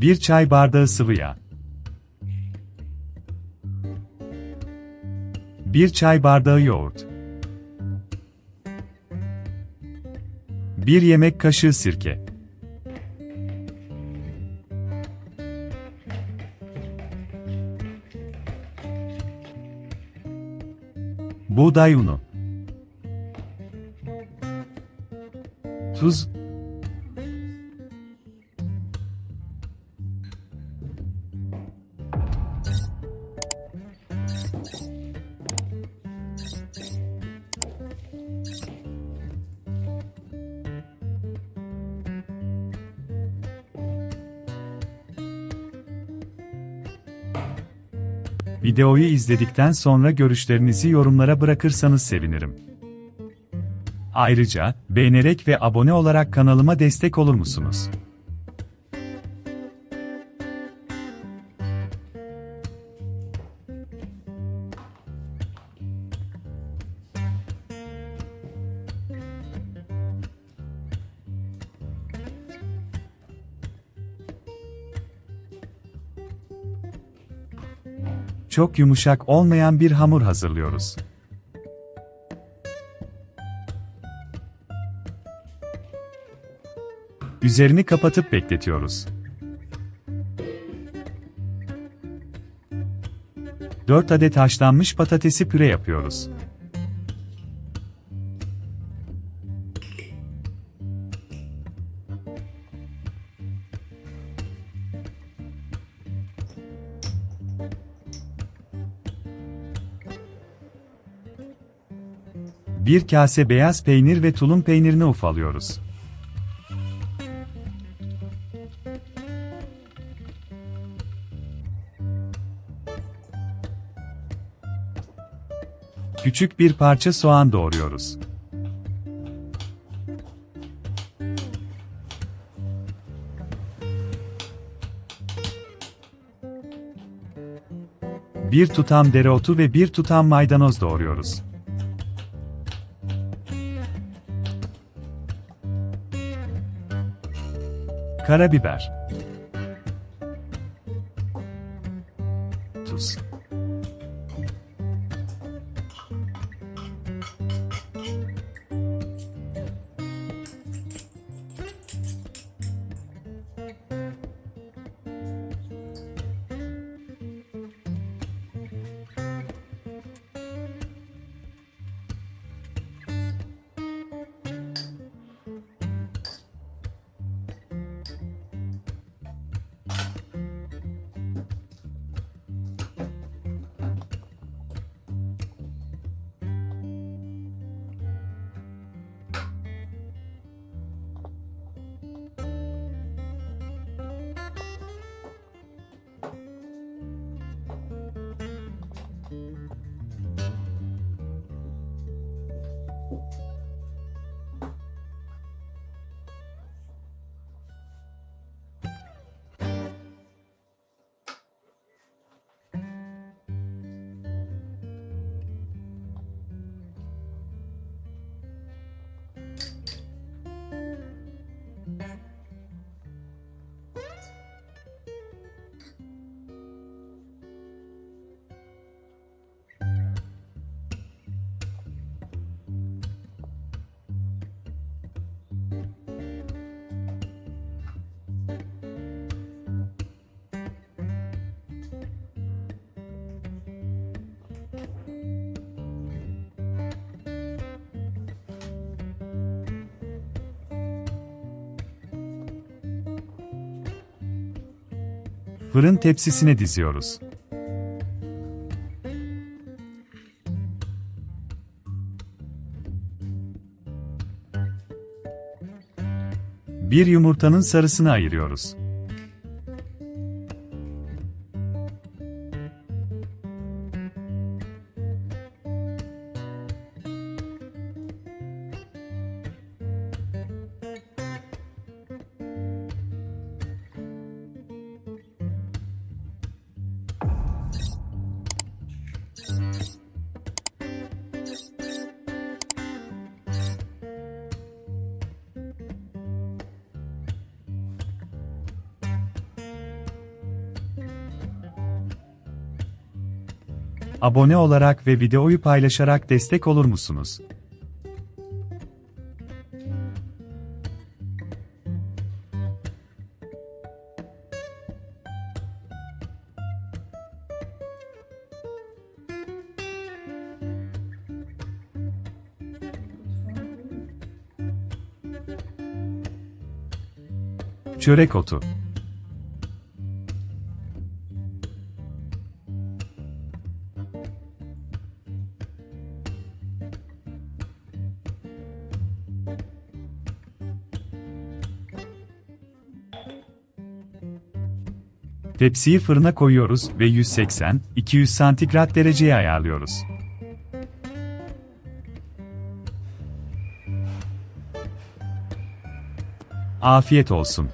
1 çay bardağı sıvı yağ. 1 çay bardağı yoğurt. 1 yemek kaşığı sirke. Buğday unu. Tuz. Videoyu izledikten sonra görüşlerinizi yorumlara bırakırsanız sevinirim. Ayrıca, beğenerek ve abone olarak kanalıma destek olur musunuz? Çok yumuşak olmayan bir hamur hazırlıyoruz. Üzerini kapatıp bekletiyoruz. 4 adet haşlanmış patatesi püre yapıyoruz. Bir kase beyaz peynir ve tulum peynirini ufalıyoruz. Küçük bir parça soğan doğruyoruz. Bir tutam dereotu ve bir tutam maydanoz doğruyoruz. Karabiber. Tuz. Fırın tepsisine diziyoruz. Bir yumurtanın sarısını ayırıyoruz. Abone olarak ve videoyu paylaşarak destek olur musunuz? Çörek otu. Tepsiyi fırına koyuyoruz ve 180-200 santigrat dereceye ayarlıyoruz. Afiyet olsun.